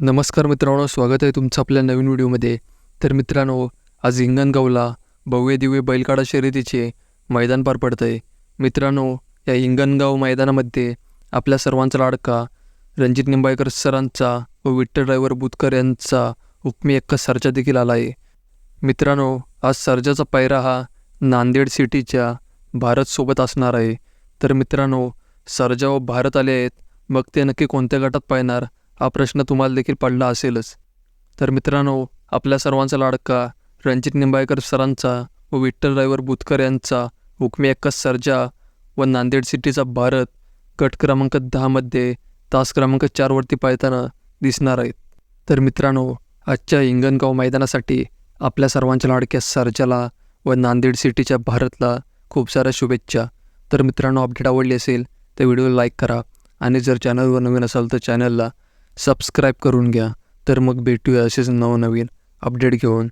नमस्कार मित्रांनो स्वागत आहे तुमचं आपल्या नवीन व्हिडिओमध्ये. तर मित्रांनो आज हिंगणगावला भव्य दिव्य बैलगाडा शर्यतीचे मैदान पार पडतं आहे मित्रांनो या हिंगणगाव मैदानामध्ये आपल्या सर्वांचा लाडका रणजित निंबाळकर सरांचा व विठ्ठल ड्रायव्हर बुतकर यांचा हुकमी एक्का सर्जा देखील आला आहे. मित्रांनो आज सर्जाचा पायरा हा नांदेड सिटीच्या भारतसोबत असणार आहे. तर मित्रांनो सर्जा व भारत आले आहेत. मग ते नक्की कोणत्या गटात पाहणार हा प्रश्न तुम्हाला देखील पडला असेलच. तर मित्रांनो आपल्या सर्वांचा लाडका रणजित निंबाळकर सरांचा व विठ्ठल ड्रायव्हर बुतकर यांचा हुकमी एक्का सर्जा व नांदेड सिटीचा भारत गट क्रमांक दहामध्ये तास क्रमांक चारवरती पाळताना दिसणार आहेत. तर मित्रांनो आजच्या हिंगणगाव मैदानासाठी आपल्या सर्वांच्या लाडक्या सर्जाला व नांदेड सिटीच्या भारतला खूप साऱ्या शुभेच्छा. तर मित्रांनो अपडेट आवडली असेल तर व्हिडिओला लाईक करा आणि जर चॅनलवर नवीन असाल तर चॅनलला सबस्क्राईब करून घ्या. तर मग भेटूया असेच नवनवीन अपडेट घेऊन.